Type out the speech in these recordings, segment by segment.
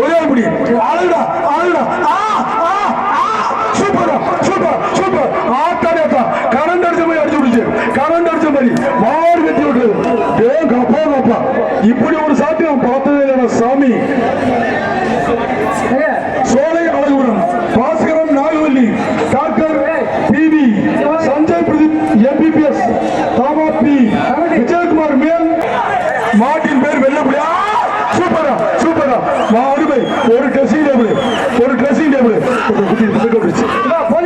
ஒரே ஒரு முடி அழகுடா அழகுடா ஆ சூப்பரா சூப்பர் சூப்பர். ஆத்தாடி கரண்ட் அடிச்ச மாதிரி அடிச்சு விடுச்சு கரண்ட் அடிச்ச மாதிரி மாடு கட்டி விட்டு டே கப்பா கப்பா. இப்படி ஒரு சாத்தியம் பார்த்ததே இல்லைடா சாமி. ஒரு ட்ரெஸ்ஸிங் டேபிள் ஒரு ட்ரெஸ்ஸிங் டேபிள் குட்டி குட்டி விட்டுச்சு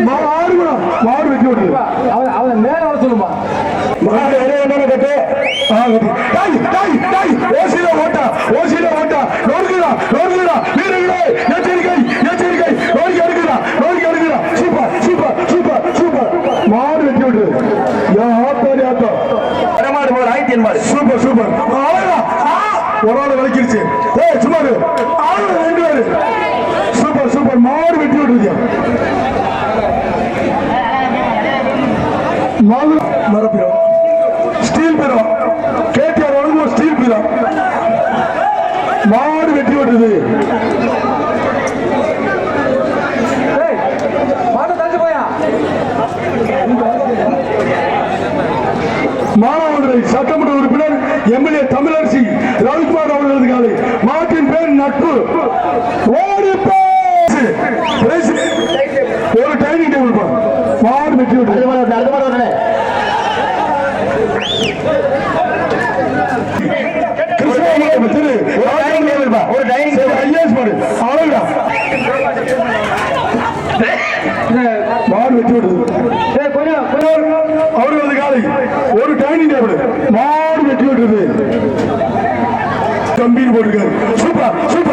மாடு மேடம் மாடு வெட்டி விட்டு அவன் அவன் மேல வர சொல்லுமா? மாடு எடை என்ன கட்டு? தாய் தாய் தாய் ஓசில ஓட்டா ஓசில ஓட்டா. நோடுகிறா நோடுகிறா வீரர்களே எச்சரிக்கை எச்சரிக்கை. நோடிக்கு எடுக்கிறா நோடிக்கு எடுக்கிறா சூப்பர் சூப்பர் சூப்பர் சூப்பர். மாடு வெட்டி விட்டு யா ஆத்தா. ஆத்தா மாடு மாடு ஆயிரத்தி எண்பது. Super super. ஒரு ஆள் மாடு மரப்பிரம் ஸ்டீல் பீரம். கேடிஆர் வழங்கும் ஸ்டீல் பீரம். மாடு தள்ளி போயா? மானாமதுரை சட்டமன்ற உறுப்பினர் எம்எல்ஏ தமிழரசி ரவிக்குமார் அவர்களது காலை. மாட்டின் பேர் நட்பு. ஓடி பேசு. வச்சுட்டு அறுபது காலை. ஒரு டைனிங் டேபிள் மாடு வெட்டி விட்டுருது. கம்பீர் போட்டுக்காரு சூப்பர் சூப்பர்.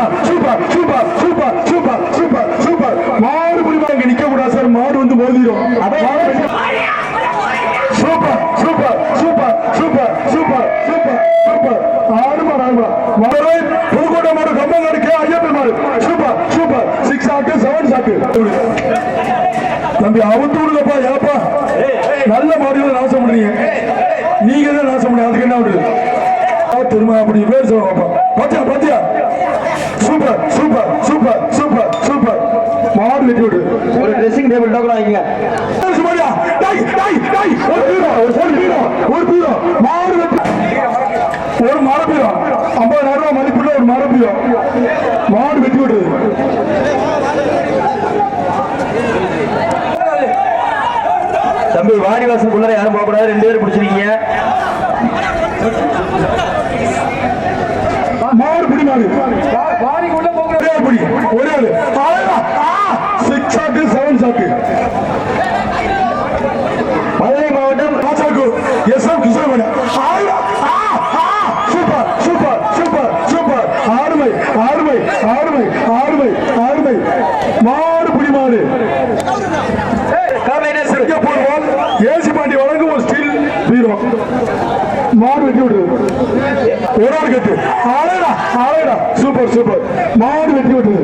தம்பி அவுத்து விடுங்கப்பா ஏப்பா நல்ல மாடுகளை நாசம் பண்றீங்க. நீங்க தான் நாசம் பண்ணி அதுக்கு என்ன விடுது திரும்ப அப்படி பேர் சொல்லுவாப்பா பாத்தியா பாத்தியா? Super super super super super. மாடு வெட்டி விடு. ஒரு ட்ரெஸ்ஸிங் டேபிள் ஒரு பீரோ ஒரு ரெண்டு பேர் பிடிச்சிருக்கீங்க. மாடு பிடி மாடு ஒரே ஒரு. ஒரு ஆள் கட்டு. அழகா அழகா சூப்பர் சூப்பர். மாடு வெட்டி விட்டுது